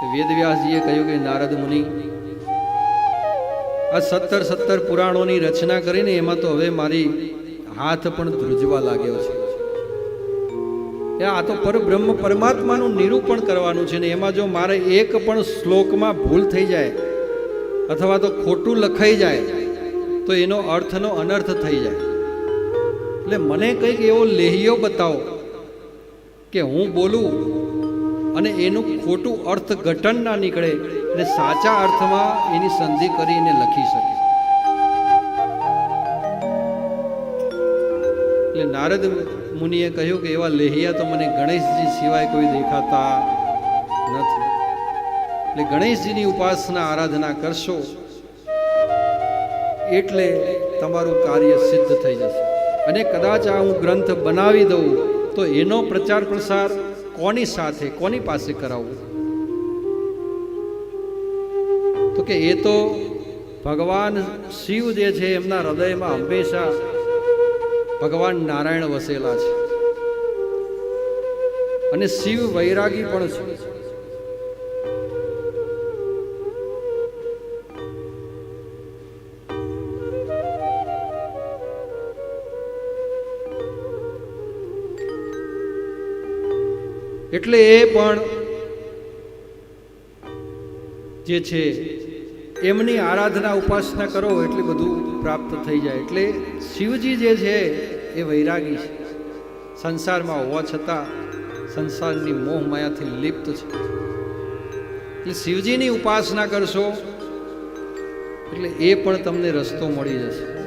વેદવ્યાસજીએ કહ્યું કે, નારદ મુનિ, આ સત્તર સત્તર પુરાણોની રચના કરીને એમાં તો હવે મારી હાથ પણ ધ્રુજવા લાગ્યો છે. આ તો પરબ્રહ્મ પરમાત્માનું નિરૂપણ કરવાનું છે ને એમાં જો મારે એક પણ શ્લોકમાં ભૂલ થઈ જાય, અથવા તો ખોટું લખાઈ જાય, તો એનો અર્થનો અનર્થ થઈ જાય. એટલે મને કંઈક એવો લેહિયો બતાવો કે હું બોલું અને એનું ખોટું અર્થઘટન ના નીકળે અને સાચા અર્થમાં એની સંધિ કરીને લખી શકે. એટલે નારદ મુનિએ કહ્યું કે એવા લેહિયા તો મને ગણેશજી સિવાય કોઈ દેખાતા નથી. એટલે ગણેશજીની ઉપાસના આરાધના કરશો એટલે તમારું કાર્ય સિદ્ધ થઈ જશે. અને કદાચ આ હું ગ્રંથ બનાવી દઉં તો એનો પ્રચાર પ્રસાર કોની સાથે, કોની પાસે કરાવવું? તો કે એ તો ભગવાન શિવ જે છે, એમના હૃદયમાં હંમેશા ભગવાન નારાયણ વસેલા છે. અને શિવ વૈરાગી પણ છે. એટલે એ પણ જે છે, એમની આરાધના ઉપાસના કરો એટલે બધું પ્રાપ્ત થઈ જાય. એટલે શિવજી જે છે, એ વૈરાગી છે. સંસારમાં હોવા છતાં સંસારની મોહ માયાથી લિપ્ત છે. એટલે શિવજીની ઉપાસના કરશો, એટલે એ પણ તમને રસ્તો મળી જશે.